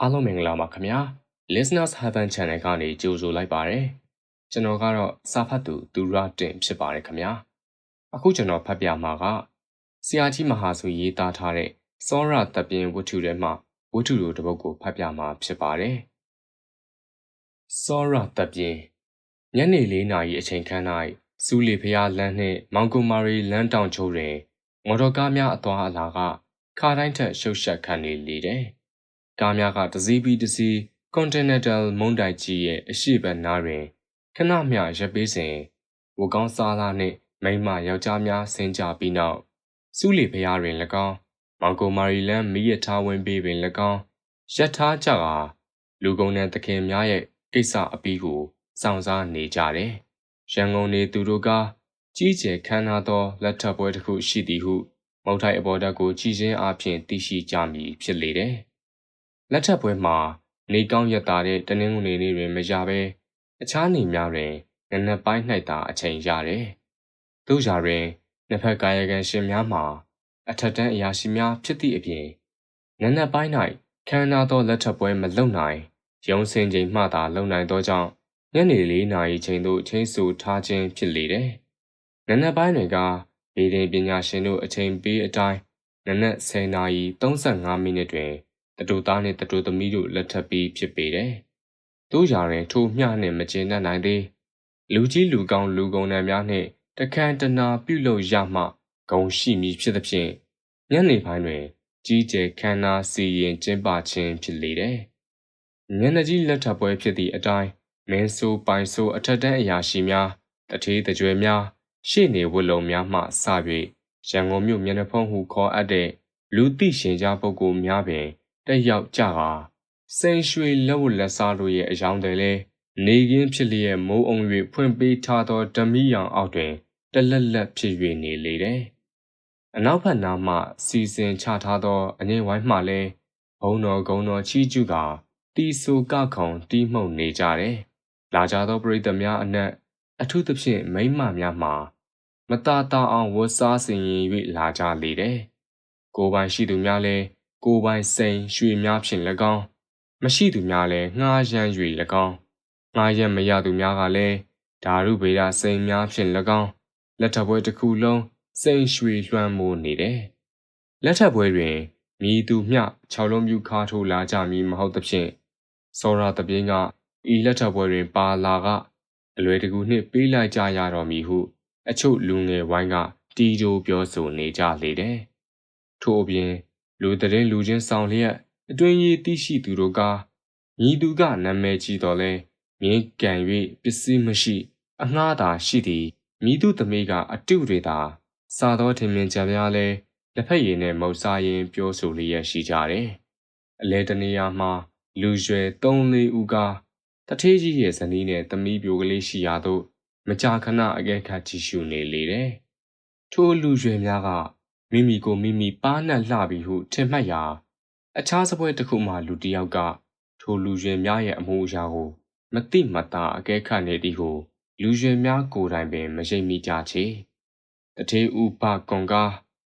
အားလုံးမင်္ဂလာပါခင်ဗျာ Listeners Heaven Channel ကနေကြိုဆိုလိုက်ပါတယ်ကျွန်တော်ကတော့စာဖတ်သူသူရတင်ဖြစ်ပါတယ်ခင်ဗျာအခုကျွန်တော်ဖတ်ပြမှာကဆရာကြီးမဟာဆိုရေးသားထားတဲ့စောရတပင်ဝတ္ထုထဲမှာဝတ္ထုလိုတစ်ပုဒ်ကိုဖတ်ပြမှာဖြစ်ပါတယ်စောရတပင်ညနေ၄နာရီအချိန်ခန့်၌စူးလီဖျားလမ်းနှင့်မောင်ကူမာရီလမ်းတောင်ချိုးတွင်မော်တော်ကားများအသွားအလာကခါတိုင်းထက်ရှုပ်ရှက်ခန့်နေလေတယ် ကားများကတစည်းပြီးတစည်း Continental မုန်တိုက်ကြီးရဲ့အရှိတ်နားတွင်ခဏမျှရပ်ပေးစဉ်ဝကောင်းစားလာနှင့်မိမယောက်ျားများဆင်းကြပြီးနောက်စူးလီဖျားတွင်၎င်းမောင်ကိုမာရီလန်မိရထားဝင်ပေးတွင်၎င်းရက်ထားကြကာလူကုန်တဲ့သခင်များရဲ့ကိစ္စအပီးကိုစောင့်စားနေကြတယ်။ရန်ကုန်နေသူတို့ကကြီးကျယ်ခမ်းနားသောလက်ထပ်ပွဲတစ်ခုရှိသည်ဟုမုတ်ထိုက်အပေါ်ဓာတ်ကိုကြည်ချင်းအဖြစ်သိရှိကြမည်ဖြစ်လေတယ်။ လက်ထပ်ပွဲမှာနေကောင်းရက်သားတဲ့တနင်္ဂနွေနေ့တွင်မရဘဲအခြားနေများတွင်နနက်ပိုင်း၌သာအချိန်ရတယ်။တို့ရာတွင်နှစ်ဖက်ကာယကံရှင်များမှာအထက်တန်းအရာရှိများဖြစ်သည့်အပြင်နနက်ပိုင်း၌ခမ်းနားသောလက်ထပ်ပွဲမလုပ်နိုင်ရုံးစင်ချိန်မှသာလုပ်နိုင်သောကြောင့်ညနေ၄နာရီချိန်သို့ချိန်ဆထားခြင်းဖြစ်လေတယ်။နနက်ပိုင်းတွေကဗေဒင်ပညာရှင်တို့အချိန်ပေးအတိုင်းနနက်10နာရီ35မိနစ်တွင် တတူသားနှင့်တတူသမီးတို့လက်ထပ်ပြီးဖြစ်ပေတယ်။တို့ရာတွင်ထိုမျှနှင့်မကျေနပ်နိုင်သေးလူကြီးလူကောင်းလူကုန်နှံများနှင့်တခန့်တနာပြုလုပ်ရမှဂုံရှိမည်ဖြစ်သဖြင့်ညနေပိုင်းတွင် ကြီးကျယ်ခမ်းနားစီရင်ကျင်းပခြင်းဖြစ်လေတယ်။မျက်နှာကြီးလက်ထပ်ပွဲဖြစ်သည့်အတိုင်းမင်းဆိုးပိုင်ဆိုးအထက်တန်းအရာရှိများတထေးတကြွယ်များရှေ့နေဝတ်လုံများမှစ၍ရန်ကုန်မြို့မျက်နှာဖုံးဟုခေါ်အပ်တဲ့လူသိရှင်ကြားပုဂ္ဂိုလ်များပင် တက်ရောက်ကြကာစိန်ရွှေလက်ဝတ်လက်စားတို့ရဲ့အယောင်တွေလဲနေကင်းဖြစ်လျက်မိုးအုံ၍ဖွင့်ပေးထားသောဓမီရောင်အောက်တွင်တလက်လက်ဖြစ်၍နေလေတယ်။အနောက်ဘက်နားမှစီစဉ်ချထားသောအငိမ့်ဝိုင်းမှလည်းဘုံတော်ဂုံတော်ချီးကျူးကာတီဆူကခုံတီးမှုန်နေကြတယ်။လာကြသောပရိသတ်များအနက်အထူးသဖြင့်မိမများမှာမตาတာအောင်ဝတ်စားဆင်ရင်၍လာကြလေတယ်။ကိုပိုင်ရှိသူများလည်း ကိုပိုင်စိန်ရွှေများဖြင့်၎င်းမရှိသူများလည်းငှားရမ်း၍၎င်းငှားရမ်းမရသူများကလည်းဓာရုဗေဒစိန်များဖြင့်၎င်းလက်ထပ်ပွဲတစ်ခုလုံးစိန်ရွှေလွှမ်းမိုးနေတယ်။လက်ထပ်ပွဲတွင်မြည်သူမျှ၆လုံးပြူခါထိုးလာကြမည်မဟုတ်သဖြင့်စောရတပြင်းကဤလက်ထပ်ပွဲတွင်ပါလာကအလွယ်တကူနှင့်ပေးလိုက်ကြရတော်မူဟုအချို့လူငယ်ဝိုင်းကတီးကြိုးပြောဆိုနေကြလေတယ်။ထို့အပြင် လူတရင်လူချင်းဆောင်လျက်အတွင်ရည်သိရှိသူတို့ကညီသူကနာမည်ကြီးတော်လဲမြင်းကံ၍ပစ္စည်းမရှိ အငှားသာရှိသည်မိသူသမီးကအတုတွေသာစာသောထင်မြင်ကြပြားလဲလက်ဖက်ရည်နဲ့မုတ်စားရင်ပြောဆိုလျက်ရှိကြတယ်။အလဲတနေရာမှာလူရွယ်၃၄ဦးကတထေးကြီးရဲ့ဇနီးနဲ့သမီးပြိုကလေးရှိရာသို့မကြာခဏအကဲခတ်ကြည့်ရှုနေလေတယ်။ထိုလူရွယ်များက မိမိကိုမိမိပါးနှံ့လှပြီဟုထင်မှတ်ရာအခြားစပွဲတစ်ခုမှလူတစ်ယောက်ကထိုလူရွယ်များရဲ့အမှုအရာကိုမတိမတာအကဲခတ်နေသည်ဟုလူရွယ်များကိုယ်တိုင်ပင်မရှိမိကြချေတထေးဥပကွန်ကား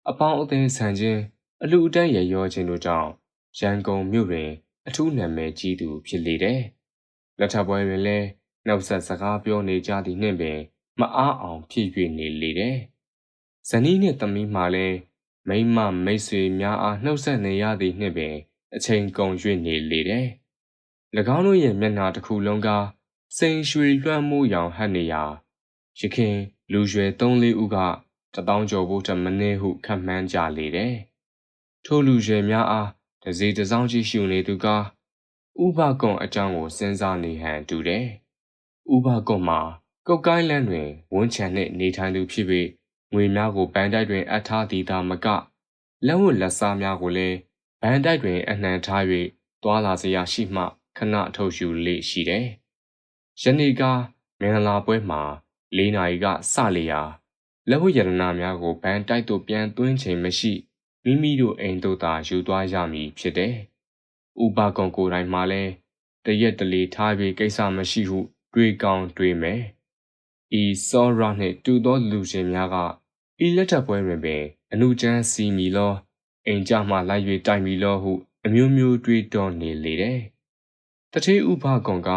အပေါင်းအသင်းဆန်ခြင်းအလူအတန်းရရောခြင်းတို့ကြောင့်ရန်ကုန်မြို့တွင် အထူးနာမည်ကြီးသူဖြစ်လေတယ်လက်ထပ်ပွဲတွင်လည်းနှုတ်ဆက်စကားပြောနေကြသည်နှင့်ပင် မအားအောင်ဖြစ်၍နေလေတယ် ဇနီးနှင့်သမီးမှလည်းမိမမိတ်ဆွေများအားနှုတ်ဆက်နေရသည်နှင့်ပင်အချိန်ကုန်၍နေလေတယ်၎င်းတို့ရဲ့မျက်နှာတစ်ခုလုံးကစိန်ရွှေလွှမ်းမိုးရောင်ဟပ်နေရာရခင်လူရွယ်၃၄ဦးကတပေါင်းကျော်ဖို့တမနည်းဟုခန့်မှန်းကြလေတယ်ထိုလူရွယ်များအားတစေတစောင်းကြည့်ရှုနေသူကဥပကွန်အကြောင်းကိုစဉ်းစားနေဟန်တူတယ်ဥပကွန်မှာကုတ်ကိုင်းလန်းတွင်ဝန်းချံနှင့်နေထိုင်သူဖြစ်ပြီး ငွေများကိုဘန်တိုက်တွင်အပ်ထားသည်သာမကလက်ဝတ်လက်စားများကိုလည်းဘန်တိုက်တွင်အနှံထား၍သွာလာစရာရှိမှခဏထုတ်ယူလေရှိတယ်။ယနေ့ကမင်္ဂလာပွဲမှာ၄နာရီကစလျာလက်ဝတ်ရတနာများကိုဘန်တိုက်သို့ပြန်သွင်းချိန်မရှိမိမိတို့အိမ်တို့သာယူသွားရမည်ဖြစ်တယ်။ဥပကွန်ကိုယ်တိုင်မှလည်းတရက်တလေထားပြီးကိစ္စမရှိဟု တွေးကောင်းတွေးမယ်။ဤစောရနှင့်တူသောလူရှင်များက ဤလက်ထပ်ပွဲတွင်ပင်အနုချမ်းစီမီလောအိမ်ကြမှလိုက်၍တိုင်မီလောဟု အမျိုးမျိုးတွေးတောနေလေတယ်။တတိဥပကွန်က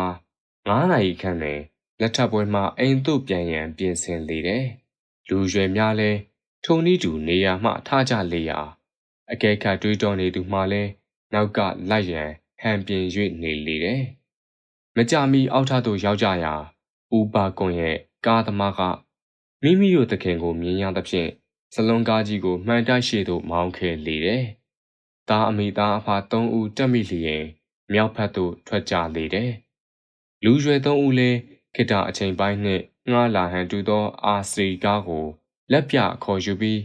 9နာရီခန့်တွင်လက်ထပ်ပွဲမှအိမ်သို့ပြန်ရန်ပြင်ဆင်လေတယ်။လူရွယ်များလည်းထုံနီးတူနေရာမှထားကြလေရာအကဲခတ်တွေးတောနေသူမှလည်းနောက်ကလိုက်ရန်ဟန်ပြင်၍နေလေတယ်။မကြမီအောက်ထသို့ရောက်ကြရာဥပကွန်ရဲ့ကားသမားက မိမိတို့တခင်ကိုမြင်ရသဖြင့်စလွန်ကားကြီးကိုမှန်တိုက်ရှိသို့မောင်းခဲ့လေတယ်။သားအမိသားအဖသုံးဦးတက်မိလျင်မြောက်ဖက်သို့ထွက်ကြလေတယ်။လူရွယ်သုံးဦးလည်းခိတအချိန်ပိုင်းနှင့်ငှားလာဟန်တူသောအာစီကားကိုလက်ပြခေါ်ယူပြီး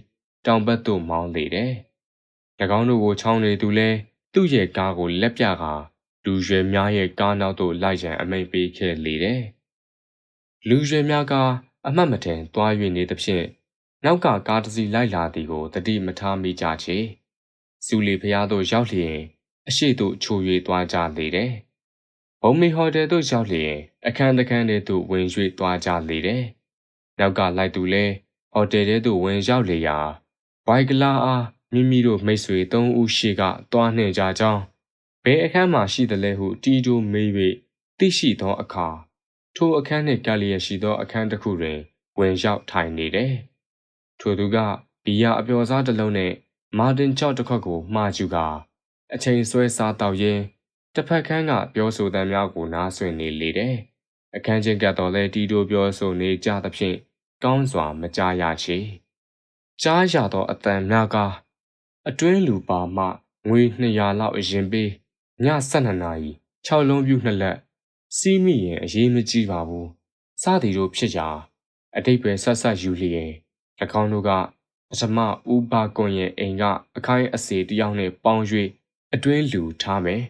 တောင်ဘက်သို့မောင်းလေတယ်။၎င်းတို့ကိုချောင်းနေသူလည်းသူ့ရဲ့ကားကိုလက်ပြကလူရွယ်များရဲ့ကားနောက်သို့လိုက်ရန်အမိန့်ပေးခဲ့လေတယ်။လူရွယ်များက အမှတ်မထင်သွား၍နေသဖြင့်နောက်ကကားတစ်စီးလိုက်လာသည်ကိုတတိမထားမိကြချေ။စူလီဖျားသို့ရောက်လျင်အရှိသို့ချို၍သွားကြလေတယ်။ဘုံမီဟိုတယ်သို့ရောက်လျင်အခန်းတစ်ခန်းထဲသို့ဝင်၍သွားကြလေတယ်။နောက်ကလိုက်သူလည်းဟိုတယ်ထဲသို့ဝင်ရောက်လေရာဘိုက်ကလာအားမိမိတို့မိတ်ဆွေသုံးဦးရှိကသွားနှင်ကြကြောင်းဘယ်အခန်းမှရှိသလဲဟုတီတိုမေး၍သိရှိသောအခါ ထိုအခန်းနှင့်ကလျက်ရှိသော အခန်းတစ်ခုတွင် ဝင်ရောက်ထိုင်နေတယ်။ထိုသူကဘီယာအပျော်စားတစ်လုံးနှင့်မာတင်ချော့တစ်ခွက်ကိုမှားကျူကာအချိန်ဆွဲစားတော့ရင်းတစ်ဖက်ခန်းကပြောဆိုသံများကိုနားဆွင့်နေလေတယ်။အခန်းချင်းကပ်တော်လဲတီတိုပြောဆိုနေကြသဖြင့်ကောင်းစွာမကြားရချေ။ကြားရသောအတန်များကအတွင်းလူပါမှငွေ200လောက်အရင်ပေးည12နာရီ6လုံးပြူနှစ်လက် စီးမိရင်အရေးမကြီးပါဘူးစသည်တို့ဖြစ်ရာအတိတ်ပဲဆက်ဆက်ယူလျင်၎င်းတို့ကပထမဥပါကွန်ရဲ့အိမ်ကအခိုင်အစေတယောက်နဲ့ပေါင်း၍အတွင်းလူထားမယ်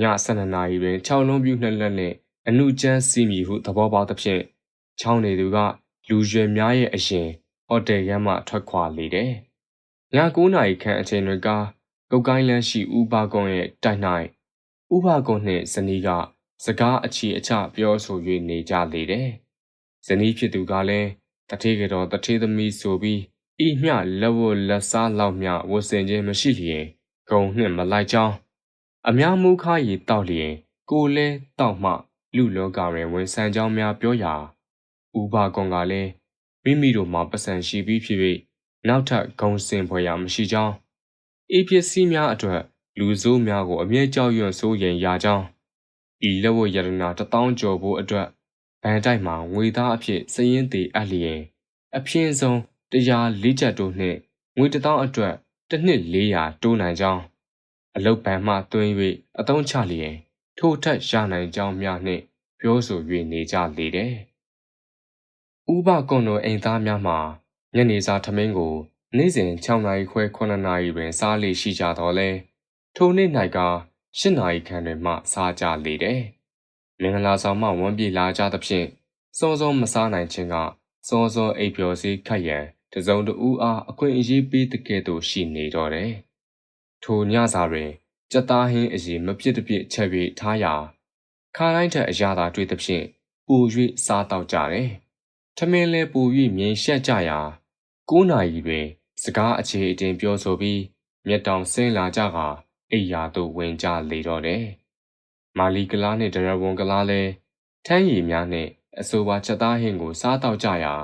ည12နာရီတွင်6လုံးပြူနှစ်လက်နဲ့အနုကျန်းစီးမိဟုသဘောပေါက်သဖြင့်ချောင်းနေသူကလူရွယ်များရဲ့အရင်ဟိုတယ်ရမ်းမှထွက်ခွာလေတယ်ည9နာရီခန့်အချိန်တွင်ကကုတ်ကိုင်းလန်းရှိဥပါကွန်ရဲ့တိုင်၌ဥပါကွန်နှင့်ဇနီးက စကားအခြေအချပြောဆို၍နေကြလေတယ်။ဇနီးဖြစ်သူကလည်းတထေးကတော်တထေးသမီးဆိုပြီးဤမျှလက်ဝတ်လက်စားလောက်မျှဝတ်ဆင်ခြင်းမရှိလျင်ဂုံနှင့်မလိုက်ကြောင်းအများမူခါရီတောက်လျင် ကိုလဲတောက်မှလူလောကတွင်ဝန်ဆန်ကြောင်းများပြောရာဥပါကွန်ကလည်းမိမိတို့မှာပစံရှိပြီးဖြစ်၍နောက်ထပ်ဂုံစင်ဖွယ်ရာမရှိကြောင်းဤပစ္စည်းများအတွက်လူဆိုးများကိုအမြဲကြောက်ရွံ့စိုးရင်ရာကြောင်း ဤလက်ဝတ်ရတနာတထောင်ကျော်ဖို့အတွက်ဗန်တိုက်မှာငွေသားအဖြစ်စည်ရင်တည်အပ်လျင်အပြင်းဆုံးတရားလေးချက်တို့နှင့်ငွေတထောင်အတွက်တစ်နှစ်400တိုးနိုင်ကြောင်းအလုတ်ပံမှတွင်း၍အသုံးချလျင်ထို့ထက်ရနိုင်ကြောင်းများနှင့်ပြောဆို၍နေကြလေတယ်။ဥပကွန်တို့အိမ်သားများမှာညနေစာထမင်းကိုနေ့စဉ်6နာရီခွဲ9နာရီတွင်စားလေရှိကြတော့လဲထိုနေ့၌က ၈နာရီခန့်တွင်မှစားကြလေတယ်။မင်္ဂလာဆောင်မှဝမ်းပြေလာကြသဖြင့်စောစောမစားနိုင်ခြင်းကစောစောအိပ်ပျော်စေခတ်ရန်တစုံတဦးအားအခွင့်အရေးပေးတဲ့ကဲ့သို့ရှိနေတော့တယ်။ထိုညစာတွင်ကြက်သားဟင်းအရင်မပြစ်တပြစ်ချက်၍ထားရာခါတိုင်းထက်အရာသာတွေ့သဖြင့်ပူ၍စားတော့ကြတယ်။ထမင်းလဲပူ၍မြင်ရှက်ကြရာ9နာရီတွင် စကားအခြေအတင်ပြောဆိုပြီးမျက်တောင်ဆင်းလာကြကာ အိယာသို့ဝင်ကြလေတော့တယ်။မာလီကလားနှင့်ဒရဝွန်ကလားလည်းထမ်းရည်များနှင့်အဆိုပါချက်သားဟင်းကိုစားတော့ကြရာ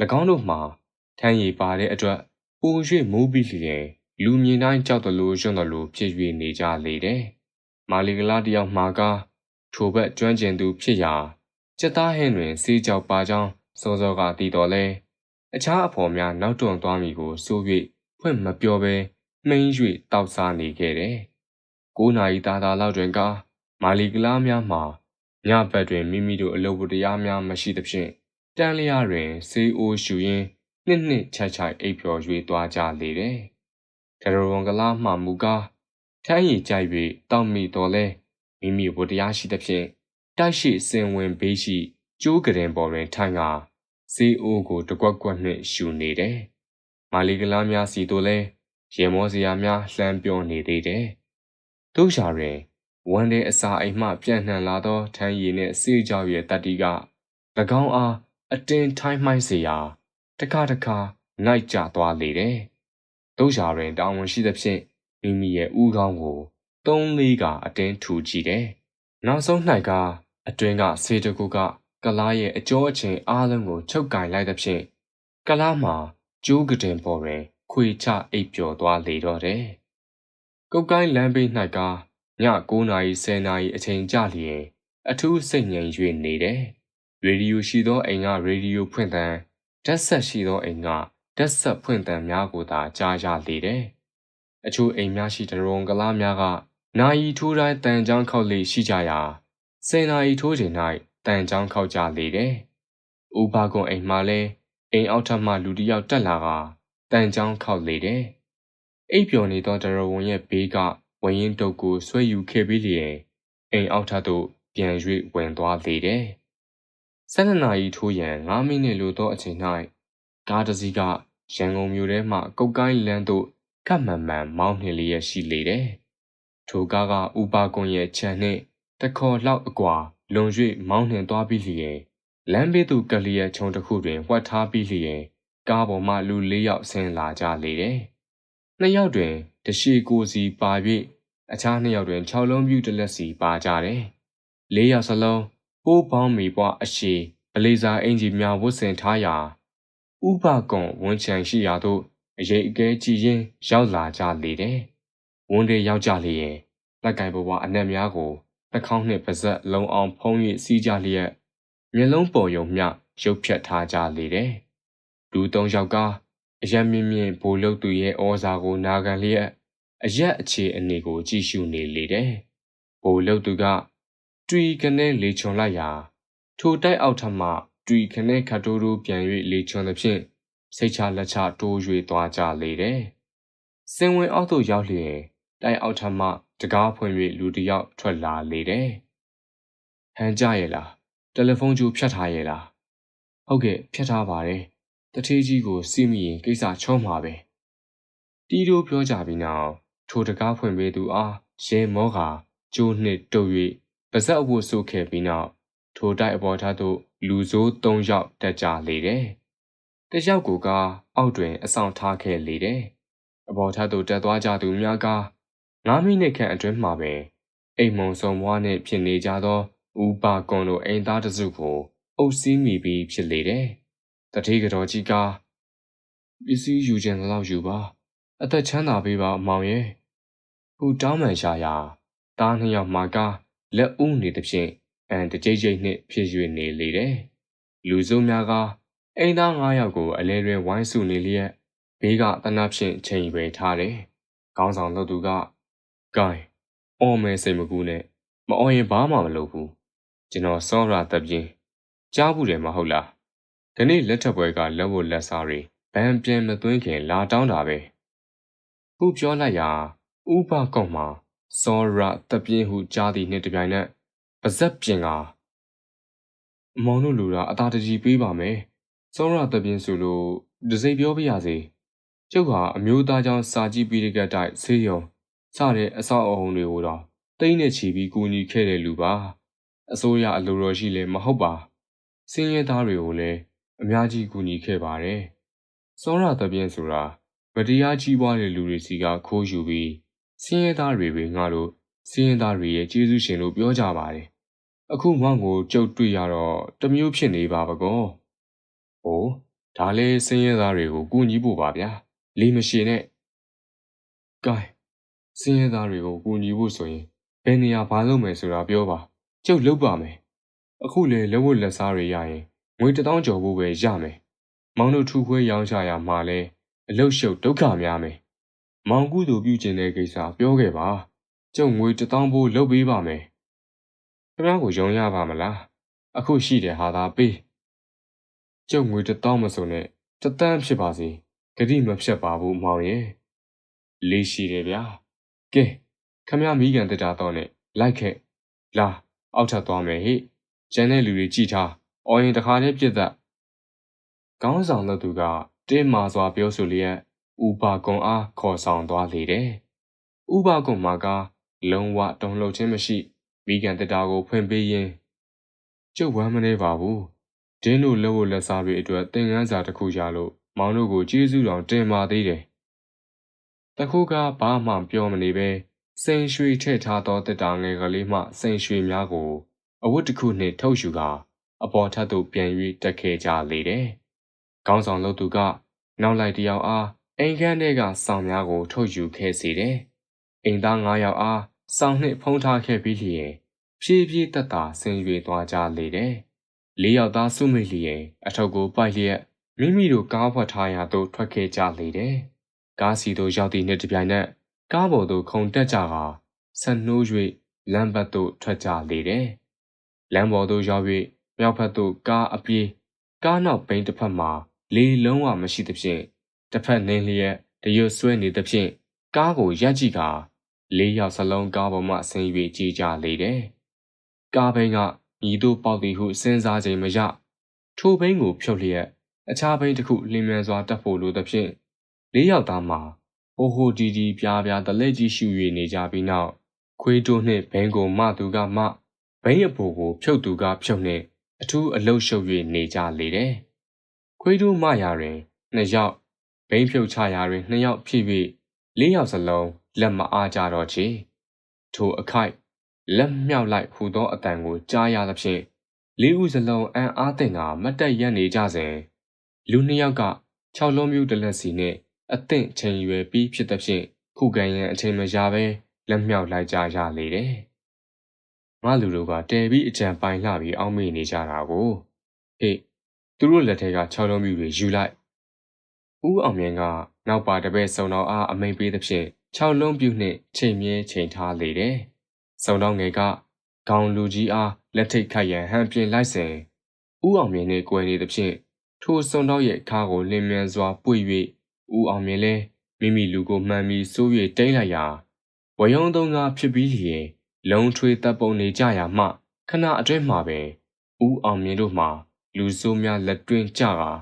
၎င်းတို့မှာထမ်းရည်ပါတဲ့အတွက်ပို၍မိုးပြီးလျင်လူမြင်တိုင်းကြောက်တလို့ရွံ့တလို့ဖြစ်၍နေကြလေတယ်။မာလီကလားတယောက်မှာကထိုဘက်ကျွမ်းကျင်သူဖြစ်ရာချက်သားဟင်းတွင်စေးကြောက်ပါကြောင်းစောစောကတည်တော်လဲအခြားအဖော်များနောက်တွန့်သွားမိကိုစိုး၍ဖွင့်မပြောဘဲ မှိန်း၍တောက်စားနေခဲ့တယ်။9နာရီသားသားလောက်တွင်ကမာလီကလားများမှာညဘက်တွင်မိမိတို့အလုပ်တရားများမရှိသဖြင့်တန်လျာတွင်ဆေးအိုးရှူရင်းနှစ်နှစ်ချိုက်ချိုက်အိပ်ပျော်၍သွားကြလေတယ်။ကရဝန်ကလားမှမူကားထမ်းရည်ကြိုက်၍တောက်မိတော်လဲမိမိဘုတရားရှိသဖြင့်တိုက်ရှိစင်ဝင်ဘေးရှိကျိုးကရင်ပေါ်တွင်ထိုင်ကာဆေးအိုးကိုတကွက်ကွက်နှင့်ရှူနေတယ်။မာလီကလားများစီတို့လဲ ရေမောစရာများလှမ်းပြောနေသေးတယ်။တို့ရှာတွင်ဝမ်းတဲ့အစာအိမ်မှပြန့်နှံ့လာသောထန်းရည်နှင့်စေးကြောက်ရဲ့တတိက၎င်းအားအတင်းထိုင်းမှိုင်းစေရာတခါတခါနိုင်ကျသွားလေတယ်။တို့ရှာတွင်တာဝန်ရှိသဖြင့်မိမိရဲ့ဥကောင်းကိုသုံးလေးကအတင်းထူကြည့်တယ်။နောက်ဆုံး၌ကအတွင်းကဆေးတကူကကလားရဲ့အကျောအချင်းအားလုံးကိုချုပ်ကင်လိုက်သဖြင့်ကလားမှာကျိုးကတင်ပေါ်တွင် ခွေချအိပ်ပျော်သွားလေတော့တယ်။ကုတ်ကိုင်းလမ်းဘေး၌ကည9နာရီ10နာရီအချိန်ကြလျင် အထူးစိတ်ငြိမ်၍နေတယ်။ရေဒီယိုရှိသောအိမ်ကရေဒီယိုဖွင့်သံဓာတ်ဆက်ရှိသောအိမ်ကဓာတ်ဆက်ဖွင့်သံများကိုသာကြားရလေတယ်။အချို့အိမ်များရှိတရုံကလားများကနာယီထိုးတိုင်းတန်ချောင်းခောက်လေရှိကြရာဆယ်နာရီထိုးချိန်၌တန်ချောင်းခောက်ကြလေတယ်။ဥပါကွန်အိမ်မှလည်းအိမ်အောက်ထပ်မှလူတစ်ယောက်တက်လာက တန်ချောင်းခောက်လေတယ်။အိပ်ပျော်နေသောတရဝုံရဲ့ဘေးကဝရင်တုပ်ကိုဆွဲယူခဲ့ပြီးလျင်အိမ်အောက်ထပ်သို့ပြန်၍ဝင်သွားလေတယ်။၁၂နာရီထိုးရန်9မိနစ်လိုသောအချိန်၌ကားတစ်စီးကရန်ကုန်မြို့ထဲမှကုတ်ကိုင်းလမ်းသို့ခတ်မှန်မှန်မောင်းနှင်လျက်ရှိလေတယ်။ထိုကားကဥပါကွန်ရဲ့ခြံနှင့်တခေါ်လောက်အကွာလွန်၍မောင်းနှင်သွားပြီးလျင်လမ်းဘေးသို့ကလျက်ခြုံတစ်ခုတွင်ဝှက်ထားပြီးလျင် ကားပေါ်မှလူ၄ယောက်ဆင်းလာကြလေတယ်။နှစ်ယောက်တွင်တရှိကိုစီပါ၍အခြားနှစ်ယောက်တွင်၆လုံးပြူတစ်လက်စီပါကြတယ်။၄ယောက်စလုံးပိုးပေါင်းမီပွားအရှိဗလေဇာအင်ဂျီများဝတ်ဆင်ထားရာဥပကွန်ဝန်ချံရှိရာသို့အရေးအကဲကြည်ရင်ရောက်လာကြလေတယ်။ဝန်တွေရောက်ကြလျင်လက်ကင်ဘဝအနက်များကိုနှာခေါင်းနှင့်ပါးစပ်လုံအောင်ဖုံး၍စီးကြလျက်မျက်လုံးပေါ်ယုံမျှရုပ်ဖြတ်ထားကြလေတယ်။ လူသုံးယောက်ကအယက်မြင့်မြင့်ဘိုလ်လုတ်သူရဲ့ဩဇာကိုနာခံလျက်အရက်အခြေအနေကိုကြည့်ရှုနေလေတယ်။ဘိုလ်လုတ်သူကတွီကနေလေချွန်လိုက်ရာထိုတိုက်အောက်ထမှတွီခနဲ့ခတ်တိုးတိုးပြန်၍လေချွန်သဖြင့်စိတ်ချလက်ချတိုး၍သွားကြလေတယ်။စင်ဝင်အောက်သို့ရောက်လျင်တိုက်အောက်ထမှတကားဖွင့်၍လူတစ်ယောက်ထွက်လာလေတယ်။ဟန်ကြရဲ့လားတယ်လီဖုန်းကြိုးဖြတ်ထားရဲ့လားဟုတ်ကဲ့ဖြတ်ထားပါတယ်။ တထေးကြီးကိုစီးမိရင်ကိစ္စချုံးမှာပဲ။တီးတို့ပြောကြပြီးနောက်ထိုတကားဖွင့်ပေးသူအားရဲမောကကျိုးနှစ်တုပ်၍ပါဇက်အဝတ်ဆုပ်ခဲ့ပြီးနောက်ထိုတိုက်အပေါ်ထသို့လူဆိုး၃ယောက်တက်ကြလေတယ်။တယောက်ကိုကအောက်တွင်အဆောင်ထားခဲ့လေတယ်။အပေါ်ထသို့တက်သွားကြသူများက9မိနစ်ခန့်အတွင်းမှာပင်အိမ်မုံစုံမွားနှင့်ဖြစ်နေကြသောဥပါကွန်တို့အိမ်သားတစုကိုအုပ်စီးမိပြီးဖြစ်လေတယ်။ တတိကတော်ကြီးကပစ္စည်းယူခြင်းလောက်ယူပါ အသက်ချမ်းသာပေးပါအမောင်ရဲ့ဟူတောင်းပန်ရှာရာတားနှစ်ယောက်မှာကလက်ဦးနေသဖြင့်အန်တကြိတ်ကြိတ်နှင့်ဖြစ်၍နေလေတယ်။လူစုများကအိမ်သား9ယောက်ကိုအလဲတွင်ဝိုင်းစုနေလျက်ဘေးကတနပ်ဖြင့်ချိန်ပဲထားတယ်။ခေါင်းဆောင်လုပ်သူကဂိုင်းအော်မဲစိတ်မကူနဲ့မအော်ရင်ဘာမှမလုပ်ဘူးကျွန်တော်စောရတပ်ပြင်းကြားဘူးတယ်မဟုတ်လား ဒီနေ့လက်ထပ်ပွဲကလက်ဝတ်လက်စားတွေဗန်ပြန်မသွင်းခင်လာတောင်းတာပဲခုပြောလိုက်ရာဥပကောက်မှာစောရတပ်ပြင်းဟုကြားသည့်နှစ်တပြိုင်နက်ပါဇက်ပြင်ကမောင်တို့လူတာအသာတကြီးပေးပါမယ်စောရတပ်ပြင်းဆိုလို့ဒစိပြောပြရစေကျုပ်ဟာအမျိုးသားကြောင့်စာကြည့်ပြီးတဲ့ကတိုက်ဆေးရုံစတဲ့အဆောက်အအုံတွေကိုတော့တိမ့်နဲ့ချီပြီးကူညီခဲ့တဲ့လူပါအစိုးရအလိုတော်ရှိလည်းမဟုတ်ပါစင်းရဲသားတွေကိုလည်း အများကြီးကူညီခဲ့ပါတယ်စောရသပြင်းဆိုတာမတရားကြီးပွားတဲ့လူတွေစီကခိုးယူပြီးစင်းရဲသားတွေပဲငါတို့စင်းရဲသားတွေရဲ့ကျေးဇူးရှင်လို့ပြောကြပါတယ်အခုမောင်ကိုကြုတ်တွေ့ရတော့တမျိုးဖြစ်နေပါပကောဟိုဒါလေးစင်းရဲသားတွေကိုကူညီဖို့ပါဗျာလီမရှိနဲ့ကဲစင်းရဲသားတွေကိုကူညီဖို့ဆိုရင်ဘယ်နေရာဘာလုပ်မယ်ဆိုတာပြောပါကျုပ်လုပ်ပါမယ်အခုလေလက်ဝတ်လက်စားတွေရရင် ငွေတောင်းကျော်ဖို့ပဲရမယ်မောင်တို့ထူခွဲရောင်းချရမှာလဲအလုတ်ရှုပ်ဒုက္ခများမယ်မောင်ကုသူပြုကျင်တဲ့ကိစ္စပြောခဲ့ပါကျုပ်ငွေတောင်းဖို့လုပ်ပေးပါမယ်ခင်ဗျားကိုယုံရပါမလားအခုရှိတယ်ဟာသာပေးကျုပ်ငွေတောင်းမစုံနဲ့တတန်းဖြစ်ပါစေဂတိမဖြတ်ပါဘူးမောင်ရဲ့လေးရှိတယ်ဗျာကဲခမရမိကန်တက်တာတော့နဲ့လိုက်ခဲ့လာအောက်ထပ်သွားမယ်ဟိကျန်တဲ့လူတွေကြည့်ထား အော်ရင်တခါတည်းပြစ်သက်ကောင်းဆောင်လို့သူကတင်းမာစွာပြောဆိုလျက်ဥပါကုံအားခေါ်ဆောင်သွားလေတယ်ဥပါကုံမှာကလုံးဝတုံ့လှုပ်ခြင်းမရှိမိကန်တက်တာကိုဖွင့်ပေးရင်းကျုပ်ဝမ်းမနေပါဘူးဒင်းတို့လက်ဝတ်လက်စားတွေအတွက်သင်ခန်းစာတစ်ခုရလို့မောင်တို့ကိုကျေးဇူးတော်တင်ပါသေးတယ်တခုကဘာမှပြောမနေပဲစိန်ရွှေထည့်ထားသောတက်တာငယ်ကလေးမှစိန်ရွှေများကိုအဝတ်တစ်ခုနှင့်ထုတ်ယူကာ အပေါ်ထပ်သို့ပြန်၍တက်ခဲ့ကြလေတယ်။ကောင်းဆောင်လုပ်သူက နောက်လိုက်တယောက်အားအိမ်ခန်းထဲကစောင်များကို ထုတ်ယူခဲ့စေတယ်။အိမ်သား၅ယောက်အားစောင်နှင့်ဖုံးထားခဲ့ပြီးလျင်ဖြည်းဖြည်းတက်တာဆင်း၍သွားကြလေတယ်။လေးယောက်သားစုမိလျင်အထုပ်ကိုပိုက်လျက်မိမိတို့ကားဖွက်ထားရာသို့ထွက်ခဲ့ကြလေတယ်။ကားစီသို့ရောက်သည့်နှင့်တပြိုင်နက်ကားပေါ်သို့ခုန်တက်ကြကာဆက်နှိုး၍လမ်းဘက်သို့ထွက်ကြလေတယ်။လမ်းပေါ်သို့ရောက်၍ မြောက်ဘက်သို့ကားအပြေးကားနောက်ဘိန်းတစ်ဖက်မှာလေလုံးဝမရှိသဖြင့်တစ်ဖက်နှင်းလျက်တရွတ်ဆွဲနေသဖြင့်ကားကိုရပ်ကြည့်ကာလေးယောက်စလုံးကားပေါ်မှဆင်း၍ကြည်ကြလေတယ်။ကားဘိန်းကညီတို့ပေါက်သည်ဟုစဉ်းစားချိန်မရထိုဘိန်းကိုဖြုတ်လျက်အခြားဘိန်းတစ်ခုလင်းမြန်စွာတက်ဖို့လိုသဖြင့်လေးယောက်သားမှာဟိုဟိုတီတီပြားပြားတလက်ကြီးရှူ၍နေကြပြီးနောက်ခွေးတိုးနှင့်ဘိန်းကိုမသူကမဘိန်းအပေါ်ကိုဖြုတ်သူကဖြုတ်နှင့် အထူးအလုရှုပ်၍နေကြလေတယ်။ခွေးတိုးမရာတွင်နှစ်ယောက်ဘိန်းဖြုတ်ချရာတွင်နှစ်ယောက်ဖြစ်၍လေးယောက်စလုံးလက်မအားကြတော့ချေထိုအခိုက်လက်မြောက်လိုက်ဟူသောအတန်ကိုကြားရသဖြင့်လေးဦးစလုံးအံ့အားသင့်ကမတ်တက်ရက်နေကြစဉ်လူနှစ်ယောက်က၆လုံးမျိုးတလက်စီနှင့်အသင့်ချိန်ရွယ်ပြီးဖြစ်သဖြင့်ခုခံရန်အချိန်မရဘဲလက်မြောက်လိုက်ကြရလေတယ်။ ငါလူတို့ကတဲပြီးအကြံပိုင်လှပြီးအောင်းမေ့နေကြတာကိုဟေ့သူတို့လက်ထဲက၆လုံးမျိုးတွေယူလိုက်ဦးအောင်မြင့်ကနောက်ပါတပည့်စုံတော်အားအမိန်ပေးသဖြင့်၆လုံးပြူနှင့်ချိန်မြဲချိန်ထားလေတယ်။စုံတော်ငယ်ကခေါင်လူကြီးအားလက်ထိတ်ခိုက်ရန်ဟန်ပြင်လိုက်စဉ်ဦးအောင်မြင့်နှင့်ကိုယ်နေသဖြင့်ထိုစုံတော်ရဲ့ခါကိုလင်းမြန်စွာပွေ၍ဦးအောင်မြင့်လဲမိမိလူကိုမှန်ပြီးစိုး၍တိတ်လိုက်ရာဝယုံသုံးကဖြစ်ပြီးလျင် လုံထွေတပ်ပုံနေကြရာမှခဏအတွင်းမှာပင်ဦးအောင်မြင့်တို့မှလူဆိုးများလက်တွင်းကြကာ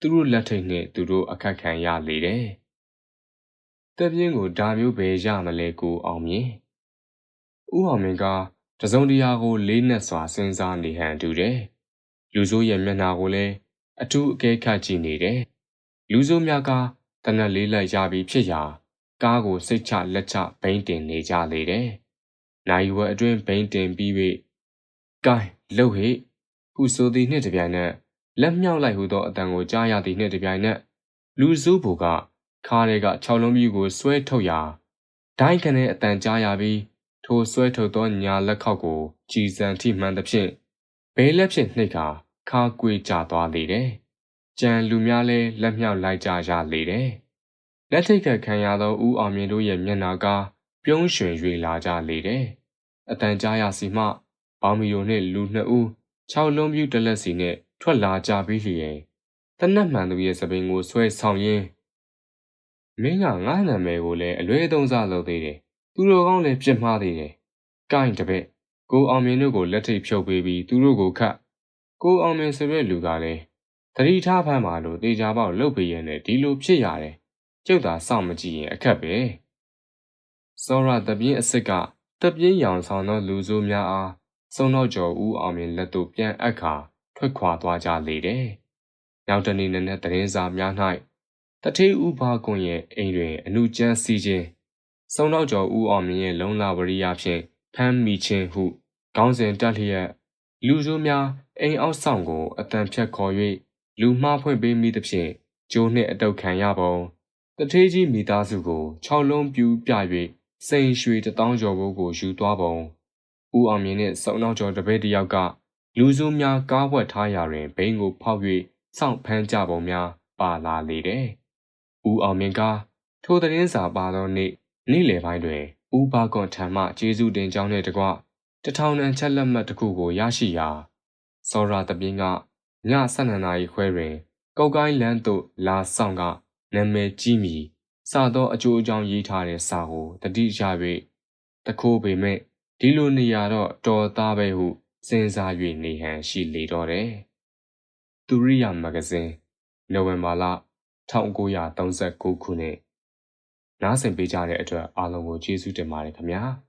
သူတို့လက်ထိတ်နှင့်သူတို့အခက်ခံရလေတယ်။တပ်ပြင်းကိုဒါမျိုးပဲရမလဲကိုအောင်မြင့်။ဦးအောင်မြင့်ကတစုံတရာကိုလေးနက်စွာစဉ်းစားနေဟန်တူတယ်။လူဆိုးရဲ့မျက်နှာကိုလည်းအထူးအကဲခတ်ကြည့်နေတယ်။လူဆိုးများကတနက်လေးလိုက်ရပြီးဖြစ်ရာကားကိုစိတ်ချလက်ချဘိန်းတင်နေကြလေတယ်။ နိုင်ဝဲအတွင်းဘိန်းတင်ပြီး၍ကဲလှုပ်ဟိဟုဆိုသည်နှင့်တပြိုင်နက်လက်မြောက်လိုက်ဟုသောအတန်ကိုကြားရသည်နှင့်တပြိုင်နက်လူစုဘူကခါးတွေက၆လုံးပြူကိုဆွဲထုတ်ရာဒိုင်းခနဲ့အတန်ကြားရပြီးထိုဆွဲထုတ်သောညာလက်ခောက်ကိုကြည်စံထိမှန်သဖြင့်ဘဲလက်ဖြင့်နှိပ်ခါခါကွေကျသွားလေတယ်။ကြံလူများလည်းလက်မြောက်လိုက်ကြရလေတယ်။လက်ထိတ်ခတ်ခံရသောဦးအောင်မြင့်တို့ရဲ့မျက်နှာက ပြုံးရွှင်၍လာကြလေတယ်။အတန်ကြားရစီမှဘောင်မီယိုနှင့်လူနှစ်ဦး၆လုံးပြူတလက်စီနှင့်ထွက်လာကြပြီးလျင်တနတ်မှန်သူရဲ့စပင်ကိုဆွဲဆောင်ရင်းမင်းကငါ့နာမည်ကိုလည်းအလွဲသုံးစားလုပ်သေးတယ်သူတို့ကောင်းလည်းပြစ်မှားသေးတယ်ကိုင်းတပည့်ကိုအောင်မြင်တို့ကိုလက်ထိတ်ဖြုတ်ပေးပြီးသူတို့ကိုခတ်ကိုအောင်မြင်ဆိုတဲ့လူကလည်းတတိထားဖမ်းပါလို့တေချာပေါက်လှုပ်ပေးရတဲ့ဒီလိုဖြစ်ရတယ်ကျုပ်သာစောင့်မကြည့်ရင်အခက်ပဲ စောရတပြင်းအစ်စ်ကတပြင်းရောင်ဆောင်သောလူစုများအားစုံတော့ကျော်ဦးအောင်မြင်လက်သို့ပြန်အပ်ခါထွက်ခွာသွားကြလေတယ်။နောက်တနေ့နက်နက်သတင်းစာများ၌တထေးဥပါကွန်ရဲ့အိမ်တွင်အနုကျန်းစီခြင်းစုံတော့ကျော်ဦးအောင်မြင်ရဲ့လုံလာဝရိယဖြင့်ဖမ်းမိခြင်းဟုခေါင်းစဉ်တက်လျက်လူဆိုးများအိမ်အောက်ဆောင်ကိုအတန်ဖြတ်ခေါ်၍လူမှားဖွင့်ပေးမိသဖြင့်ကျိုးနှင့်အတုတ်ခံရပုံတထေးကြီးမိသားစုကို၆လုံးပြူပြ၍ စိန်ရွှေတထောင်ကျော်ဘိုးကိုယူသွားပုံဦးအောင်မြင့်နှင့်စုံနောက်ကျော်တပည့်တယောက်ကလူစုများကားဝက်ထားရာတွင်ဘိန်းကိုဖောက်၍စောင့်ဖမ်းကြပုံများပါလာလေတယ်။ဦးအောင်မြင့်ကထိုသတင်းစာပါသောနေ့နေ့လယ်ပိုင်းတွင်ဦးဘာကွန်ထံမှကျေးဇူးတင်ကြောင်းနှင့်တကွတထောင်တန်ချက်လက်မှတ်တစ်ခုကိုရရှိရာစောရာတပြင်းကည12နာရီခွဲတွင် ကောက်ကိုင်းလန်းသို့လာဆောင်ကနာမည်ကြီးမီ စသောအကျိုးအကြောင်းရေးထားတဲ့စာကိုတတိရ၍တခိုးပေမဲ့ဒီလိုနေရာတော့တော်သားပဲဟုစဉ်းစား၍နေဟန်ရှိလေတော့တယ်။သူရိယာမဂ္ဂဇင်းနိုဝင်ဘာလ1939ခုနှစ်နားဆင်ပေးကြတဲ့အတွက်အားလုံးကိုကျေးဇူးတင်ပါတယ်ခင်ဗျာ။